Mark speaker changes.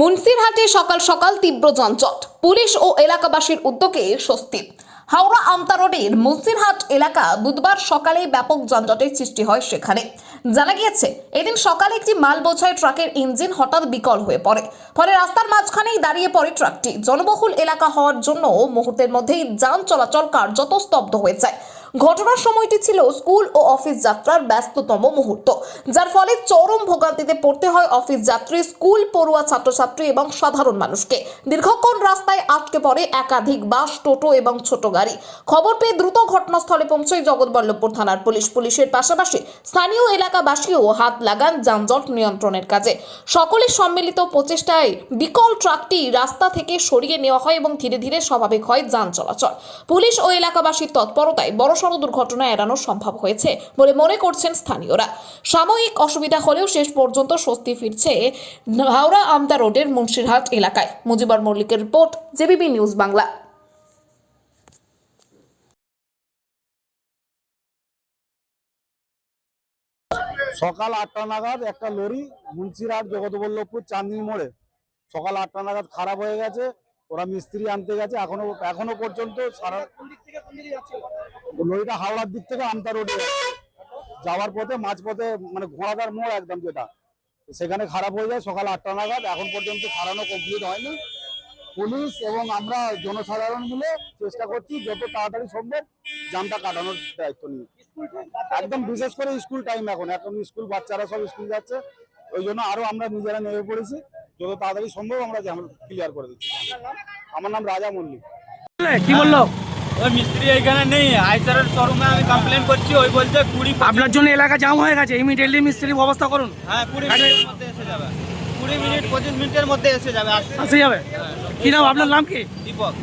Speaker 1: মুন্সিরহাটে সকাল সকাল তীব্র যানজট। পুলিশ ও এলাকাবাসীর উদ্যোগে স্বস্তি। হাওড়া আমতা রোডের মুন্সিরহাট এলাকা বুধবার সকালে ব্যাপক যানজটের সৃষ্টি হয় সেখানে। জানা গিয়েছে, এদিন সকালে একটি মাল বোঝাই ট্রাকের ইঞ্জিন হঠাৎ বিকল হয়ে পড়ে। ফলে রাস্তার মাঝখানেই দাঁড়িয়ে পড়ে ট্রাকটি। জনবহুল এলাকা হওয়ার জন্য মুহূর্তের মধ্যেই যান চলাচল কার্যত স্তব্ধ হয়ে যায়। ঘটনার সময়টি ছিল স্কুল ও অফিস যাত্রার ব্যস্ততম মুহূর্ত, যার ফলে চরম ভোগান্তিতে পড়তে হয় অফিস যাত্রী, স্কুল পড়ুয়া ছাত্রছাত্রী এবং সাধারণ মানুষকে। দীর্ঘক্ষণ রাস্তায় আটকে পড়ে একাধিক বাস, টোটো এবং ছোট গাড়ি। খবর পেয়ে দ্রুত ঘটনাস্থলে পৌঁছয় জগৎবল্লভপুর থানার পুলিশ। পুলিশের পাশাপাশি স্থানীয় এলাকাবাসীও হাত লাগান যানজট নিয়ন্ত্রণের কাজে। সকলের সম্মিলিত প্রচেষ্টায় বিকল ট্রাকটি রাস্তা থেকে সরিয়ে নেওয়া হয় এবং ধীরে ধীরে স্বাভাবিক হয় যান চলাচল। পুলিশ ও এলাকাবাসীর তৎপরতায় বড়সড় দুর্ঘটনা এড়ানো সম্ভব হয়েছে বলে মনে করছেন স্থানীয়রা। সাময়িক অসুবিধা হলেও শেষ পর্যন্ত স্বস্তি ফিরছে হাওড়া আমতা রোডের মুন্সিরহাট এলাকায়। মুজিবর মল্লিকের রিপোর্ট, জেবিবি নিউজ বাংলা।
Speaker 2: সকাল আটটা নাগাদ একটা লরি মুন্সিরহাট জগৎবল্লভপুর চাঁদনি মোড়ে। সকাল আটটা নাগাদ খারাপ হয়ে গেছে। ওরা মিস্ত্রি আনতে গেছে এখনও এখনও পর্যন্ত সারা লরিটা হাওড়ার দিক থেকে আমতা রোডে। যাওয়ার পথে মাঝপথে মানে ঘোড়াদার মোড় একদম যেটা। সেখানে খারাপ হয়ে যায় সকাল আটটা নাগাদ এখন পর্যন্ত সারানো কমপ্লিট হয়নি। পুলিশ এবং আমরা জনসাধারণ মিলে চেষ্টা করছি যত তাড়াতাড়ি সম্ভব জামটা কাটানোর দায়িত্ব নিয়ে। একদম বিশেষ করে স্কুল টাইম এখন। এখন স্কুল বাচ্চারা সব স্কুল যাচ্ছে। ওই জন্য আরও আমরা নিজেরা নেমে পড়েছি। যত তাড়াতাড়ি সম্ভব আমরা ক্লিয়ার করে দিচ্ছি। আমার নাম রাজা মল্লিক।
Speaker 3: কি বলল?
Speaker 4: ওই মিস্ত্রি এখানে নেই আইসারের শোরুমে আমি কমপ্লেন করছি ওই বলছে কুড়ি
Speaker 3: আপনার জন্য এলাকা জাম হয়ে গেছে ইমিডিয়েটলি মিস্ত্রি ব্যবস্থা করুন।
Speaker 4: হ্যাঁ কুড়ি মিনিটের মধ্যে এসে যাবে। কুড়ি মিনিট পঁচিশ মিনিটের মধ্যে এসে যাবে
Speaker 3: আসে যাবে? কি নাম? আপনার নাম কি?
Speaker 4: দীপক।